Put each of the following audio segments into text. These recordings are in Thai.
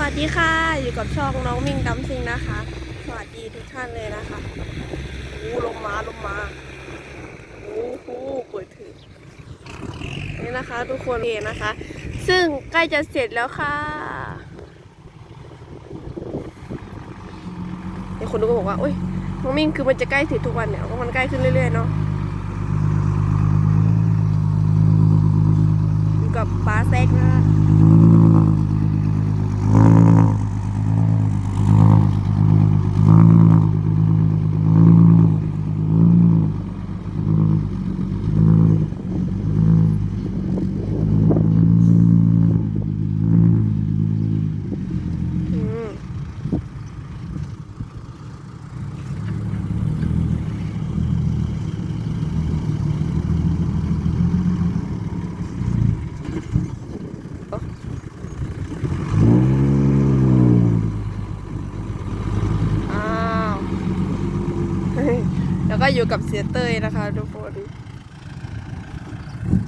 วัสดีค่ะ อยู่กับช่องน้องมิงดัมซิงนะคะ สวัสดีทุกท่านเลยนะคะโอ้ลมมาลมมาโอ้โหปิดถึงนี่นะคะ ทุกคนเองนะคะ ซึ่งใกล้จะเสร็จแล้วค่ะเดี๋ยวคนดูก็บอกว่าอุ้ยน้องมิงคือมันจะใกล้เสร็จทุกวันเนี่ยก็มันใกล้ขึ้นเรื่อยๆเนาะอยู่กับป้าแซกนะคะ อืมโอ้อ้าวเฮ้ย แล้วก็อยู่กับเสียเต้ยนะคะทุกคน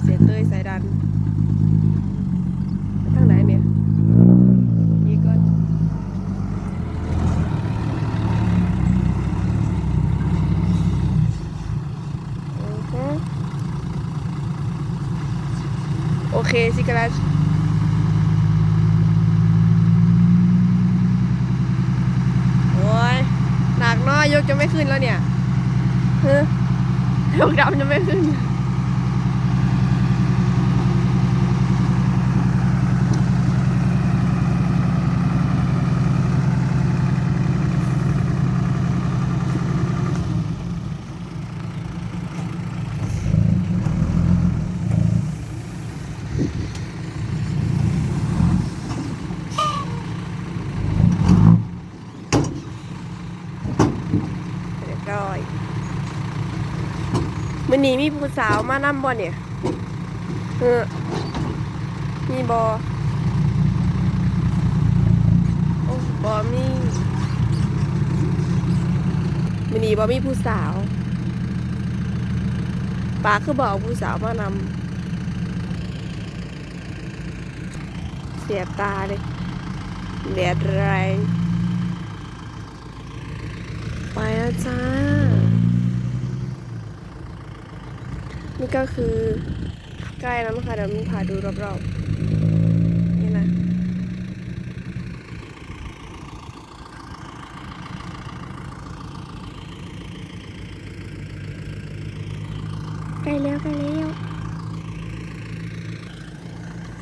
เสียเต้ยสายดันทางไหนเนี่ยนี่ก่อนโอเคสิกรัชโอ้ยหนักเน้อยยกจะไม่ขึ้นแล้วเนี่ย เฮ้ยยกดำจะไม่ขึ้น เรียบร้อยมื้อ นี้มีผู้สาวมานำบ่เนี่ยเออมีบ่โอ้บ่มีมื้อนี้บ่มีผู้สาวปาคือบอกผู้สาวมานำเสียบตาเลยแดดแรงไปแล้วจ้า นี่ก็คือใกล้แล้วนะคะเดี๋ยวมันพาดูรอบๆ นี่นะ ใกล้แล้วใกล้แล้ว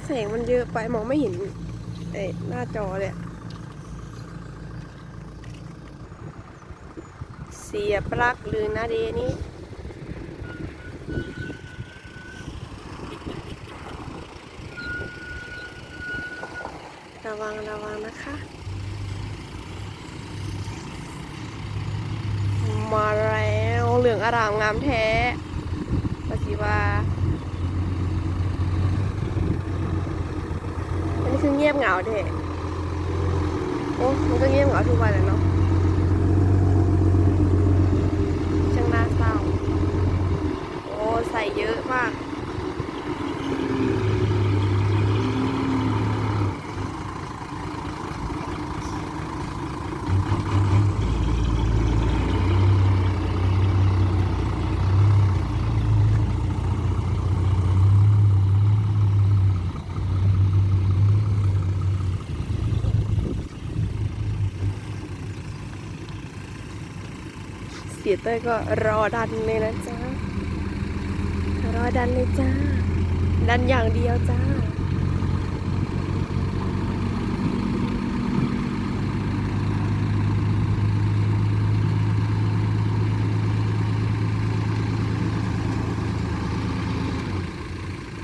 แสงมันเยอะไปมองไม่เห็นเอ้หน้าจอเลยเสียปลั๊กหรือนาเดนี้ ระวังระวังนะคะ มาแล้วเหลืองอร่ามงามแท้ปฏิว่าอันนี้คือเงียบเหงาเด็โอ้มันก็เงียบเหงาทุกวันแหละเนาะช่างน่าเศร้า โอ้ ใส่เยอะมาก เสียเต้ยก็รอดันเลยนะจ๊ะรอดันเลยจ้า ดันอย่างเดียวจ้า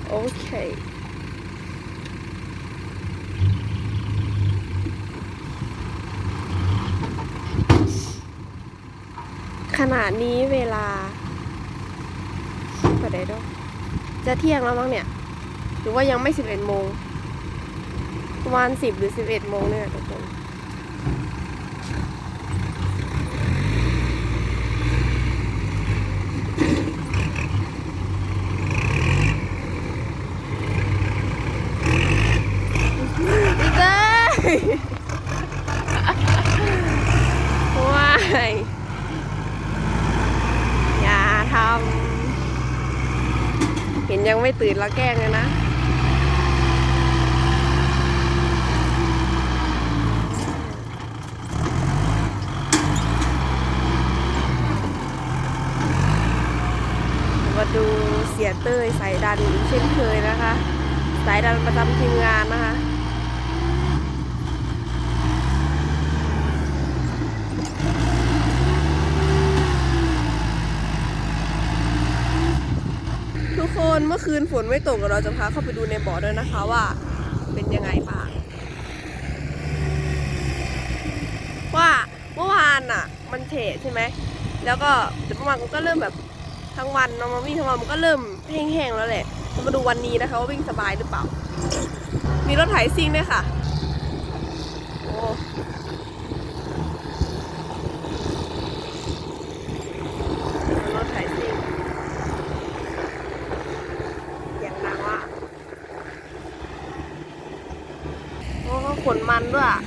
โอเค ขณะนี้เวลาไปได้ด้วจะเที่ยงแล้วมั้งเนี่ย หรือว่ายังไม่สิบเอ็ดโมงประมาณสิบหรือสิบเอ็ดโมงเนี่ยทุกคนดีเต้ ว้ายอย่าทำ เห็น ยังไม่ตื่นแล้วแกล้งเลยนะมาดูเสียเต้ยสายดันเช่นเคยนะคะ สายดันประจำทีมงานนะคะ ทุกคนเมื่อคืนฝนไม่ตกเราจะพาเข้าไปดูในบ่อด้วยนะคะว่าเป็นยังไงบ้างว่าเมื่อวานอะ มันเฉะใช่ไหมแล้วก็เดี๋ยวประมาณมันก็เริ่มแบบทั้งวันน้องมาวิ่งทั้งวันมันก็เริ่มแห้งๆแล้วแหละเรามาดูวันนี้นะคะว่าวิ่งสบายหรือเปล่า มีรถไถซิ่งด้วยค่ะ โอ้รถไถซิ่งอย่างดังว่ะโอ้เขนมันด้วยอะ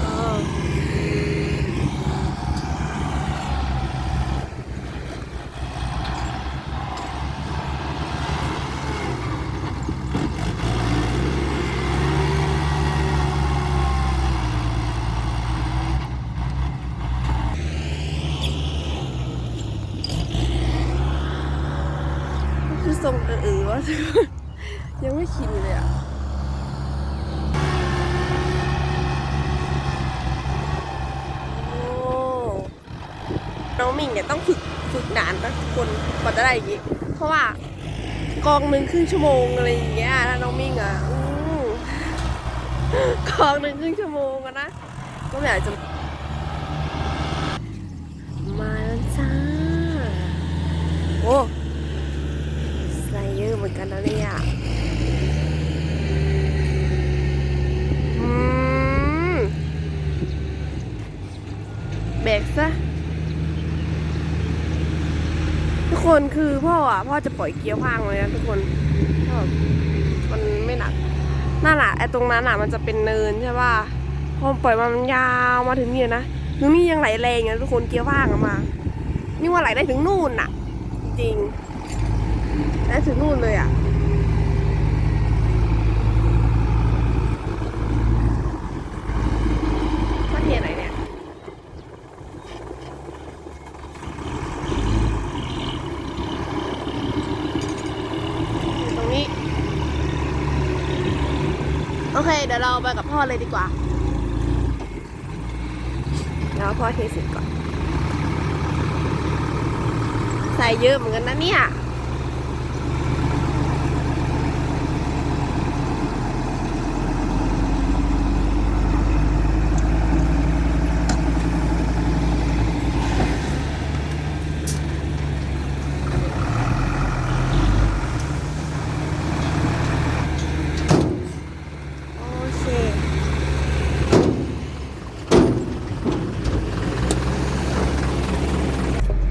เออ คือทรงเออๆว่า ยังไม่ชินเลยอะ โอ้ น้องมิงเนี่ยต้องฝึกฝึกนานนะทุกคนกว่าจะได้อย่างงี้ เพราะว่ากองหนึ่งครึ่งชั่วโมงอะไรอย่างเงี้ยถ้าน้องมิงอะกองหนึ่งครึ่งชั่วโมงนะก็ไม่อยากจะมาแล้วจ้าโอ้สไลเยอร์เหมือนกันนะเนี่ยแบกซะ ทุก คนคือพ่ออะพ่อจะปล่อยเกียร์ว่างเลยนะทุกคนมันไม่หนักนั่นแหละไอ้ตรงนั้นอะมันจะเป็นเนินใช่ป่ะพอปล่อยมามันยาวมาถึงนี่นะถึงนี่ยังไหลแรงอยู่นะทุกคนเกียร์ว่างอะมา นี่ว่าไหลได้ถึงนู่นน่ะ จริงได้ถึงนู่นเลยอะ มาเทียไหนเนี่ย อยู่ตรงนี้ โอเค เดี๋ยวเราไปกับ พ่อเลยดีกว่าเดี๋ยวพ่อเทเสร็จก่อน ใส่เยอะเหมือนกันนะเนี่ย